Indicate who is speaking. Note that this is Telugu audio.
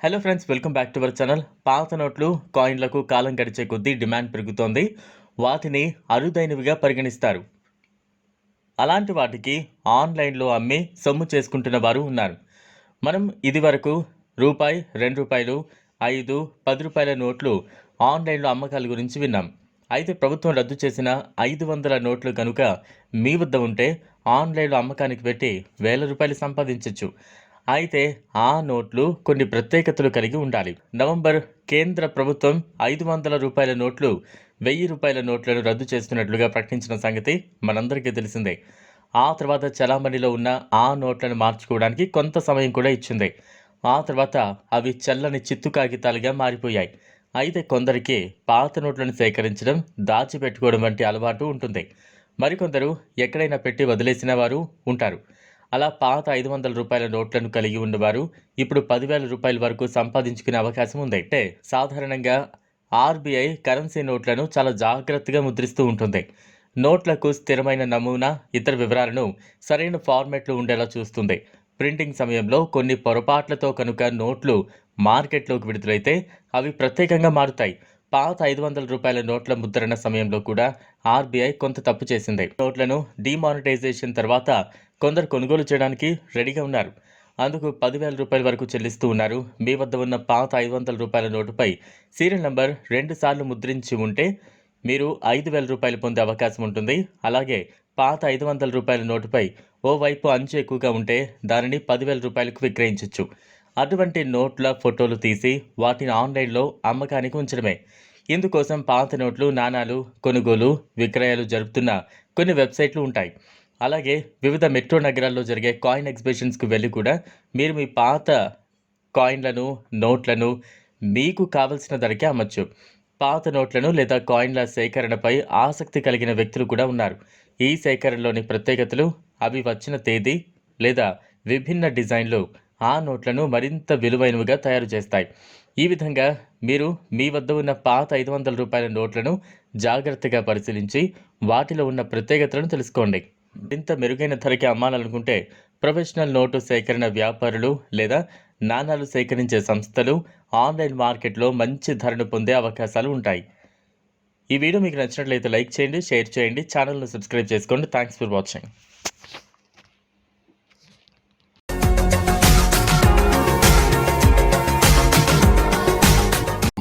Speaker 1: Hello friends welcome back to our channel పాత నోట్లు కాయిన్లకు కాలం గడిచే కొద్దీ డిమాండ్ పెరుగుతోంది. వాటిని అరుదైనవిగా పరిగణిస్తారు. అలాంటి వాటికి ఆన్లైన్లో అమ్మి సొమ్ము చేసుకుంటున్న వారు ఉన్నారు. మనం ఇదివరకు రూపాయి రెండు రూపాయలు ఐదు పది రూపాయల నోట్లు ఆన్లైన్లో అమ్మకాల గురించి విన్నాం. అయితే ప్రభుత్వం రద్దు చేసిన ఐదు వందల నోట్లు కనుక మీ వద్ద ఉంటే ఆన్లైన్లో అమ్మకానికి పెట్టి వేల రూపాయలు సంపాదించవచ్చు అయితే ఆ నోట్లు కొన్ని ప్రత్యేకతలు కలిగి ఉండాలి. నవంబర్ కేంద్ర ప్రభుత్వం ఐదు వందల రూపాయల నోట్లు వెయ్యి రూపాయల నోట్లను రద్దు చేస్తున్నట్లుగా ప్రకటించిన సంగతి మనందరికీ తెలిసిందే. ఆ తర్వాత చలామణిలో ఉన్న ఆ నోట్లను మార్చుకోవడానికి కొంత సమయం కూడా ఇచ్చింది. ఆ తర్వాత అవి చల్లని చిత్తు కాగితాలుగా మారిపోయాయి. అయితే కొందరికి పాత నోట్లను సేకరించడం దాచిపెట్టుకోవడం వంటి అలవాటు ఉంటుంది. మరికొందరు ఎక్కడైనా పెట్టి వదిలేసిన వారు ఉంటారు. అలా పాత ఐదు వందల రూపాయల నోట్లను కలిగి ఉన్నవారు ఇప్పుడు పదివేల రూపాయల వరకు సంపాదించుకునే అవకాశం ఉందైతే సాధారణంగా ఆర్బీఐ కరెన్సీ నోట్లను చాలా జాగ్రత్తగా ముద్రిస్తూ ఉంటుంది. నోట్లకు స్థిరమైన నమూనా ఇతర వివరాలను సరైన ఫార్మాట్లో ఉండేలా చూస్తుంది. ప్రింటింగ్ సమయంలో కొన్ని పొరపాట్లతో కనుక నోట్లు మార్కెట్లోకి విడుదలైతే అవి ప్రత్యేకంగా మారుతాయి. పాత ఐదు వందల రూపాయల నోట్ల ముద్రణ సమయంలో కూడా ఆర్బీఐ కొంత తప్పు చేసింది. నోట్లను డిమానిటైజేషన్ తర్వాత కొందరు కొనుగోలు చేయడానికి రెడీగా ఉన్నారు. అందుకు పదివేల రూపాయల వరకు చెల్లిస్తూ ఉన్నారు. మీ వద్ద ఉన్న పాత ఐదు వందల రూపాయల నోటుపై సీరియల్ నంబర్ రెండు సార్లు ముద్రించి ఉంటే మీరు ఐదు వేల రూపాయలు పొందే అవకాశం ఉంటుంది. అలాగే పాత ఐదు వందల రూపాయల నోటుపై ఓ వైపు అంచు ఎక్కువగా ఉంటే దానిని పదివేల రూపాయలకు విక్రయించవచ్చు అటువంటి నోట్ల ఫోటోలు తీసి వాటిని ఆన్లైన్లో అమ్మకానికి ఉంచడమే. ఇందుకోసం పాత నోట్లు నాణాలు కొనుగోలు విక్రయాలు జరుపుతున్న కొన్ని వెబ్సైట్లు ఉంటాయి. అలాగే వివిధ మెట్రో నగరాల్లో జరిగే కాయిన్ ఎగ్జిబిషన్స్కి వెళ్ళి కూడా మీరు మీ పాత కాయిన్లను నోట్లను మీకు కావలసిన ధరకే అమ్మచ్చు. పాత నోట్లను లేదా కాయిన్ల సేకరణపై ఆసక్తి కలిగిన వ్యక్తులు కూడా ఉన్నారు. ఈ సేకరణలోని ప్రత్యేకతలు అవి వచ్చిన తేదీ లేదా విభిన్న డిజైన్లు ఆ నోట్లను మరింత విలువైనవిగా తయారు చేస్తాయి. ఈ విధంగా మీరు మీ వద్ద ఉన్న పాత ఐదు వందల రూపాయల నోట్లను జాగ్రత్తగా పరిశీలించి వాటిలో ఉన్న ప్రత్యేకతలను తెలుసుకోండి. మరింత మెరుగైన ధరకి అమ్మాలనుకుంటే ప్రొఫెషనల్ నోటు సేకరణ వ్యాపారులు లేదా నాణాలు సేకరించే సంస్థలు ఆన్లైన్ మార్కెట్లో మంచి ధరను పొందే అవకాశాలు ఉంటాయి. ఈ వీడియో మీకు నచ్చినట్లయితే లైక్ చేయండి షేర్ చేయండి ఛానల్ను సబ్స్క్రైబ్ చేసుకోండి. Thanks for watching.